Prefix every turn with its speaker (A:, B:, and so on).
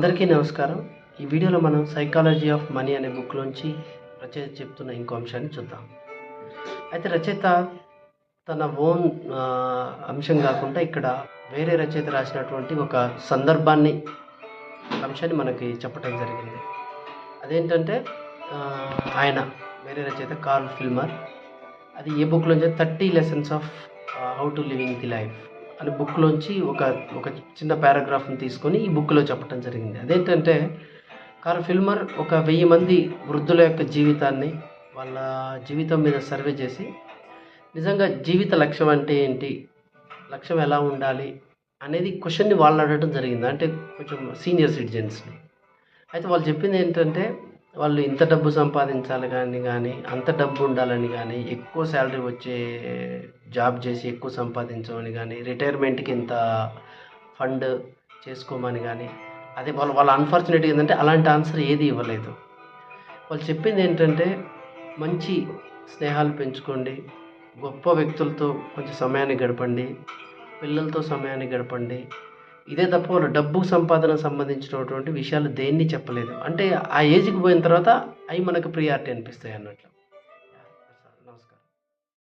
A: అందరికీ నమస్కారం. ఈ వీడియోలో మనం సైకాలజీ ఆఫ్ మనీ అనే బుక్లోంచి రచయిత చెప్తున్న ఇంకో అంశాన్ని చూద్దాం. అయితే రచయిత తన ఓన్ అంశం కాకుండా ఇక్కడ వేరే రచయిత రాసినటువంటి ఒక సందర్భాన్ని అంశాన్ని మనకి చెప్పటం జరిగింది. అదేంటంటే ఆయన వేరే రచయిత కార్ల్ ఫిల్మర్ అది ఏ బుక్లోంచి thirty lessons of how to living the life అని బుక్లోంచి ఒక ఒక చిన్న పారాగ్రాఫ్ని తీసుకొని ఈ బుక్లో చెప్పడం జరిగింది. అదేంటంటే కార్ ఫిల్మర్ ఒక వెయ్యి మంది వృద్ధుల యొక్క జీవితాన్ని వాళ్ళ జీవితం మీద సర్వే చేసి నిజంగా జీవిత లక్ష్యం అంటే ఏంటి? లక్ష్యం ఎలా ఉండాలి? అనేది క్వశ్చన్ని వాళ్ళు అడగడం జరిగింది. అంటే కొంచెం సీనియర్ సిటిజన్స్ని. అయితే వాళ్ళు చెప్పింది ఏంటంటే వాళ్ళు ఇంత డబ్బు సంపాదించాలి కానీ కానీ అంత డబ్బు ఉండాలని కానీ ఎక్కువ శాలరీ వచ్చే జాబ్ చేసి ఎక్కువ సంపాదించమని కానీ రిటైర్మెంట్కి ఇంత ఫండ్ చేసుకోమని కానీ అదే వాళ్ళు వాళ్ళ అన్ఫార్చునేట్గా ఏంటంటే అలాంటి ఆన్సర్ ఏది ఇవ్వలేదు. వాళ్ళు చెప్పింది ఏంటంటే మంచి స్నేహాలు పెంచుకోండి గొప్ప వ్యక్తులతో కొంచెం సమయాన్ని గడపండి పిల్లలతో సమయాన్ని గడపండి ఇదే తప్ప వాళ్ళు డబ్బు సంపాదన సంబంధించినటువంటి విషయాలు దేన్ని చెప్పలేదు. అంటే ఆ ఏజ్కి పోయిన తర్వాత అవి మనకు ప్రియారిటీ అనిపిస్తాయి అన్నట్లు.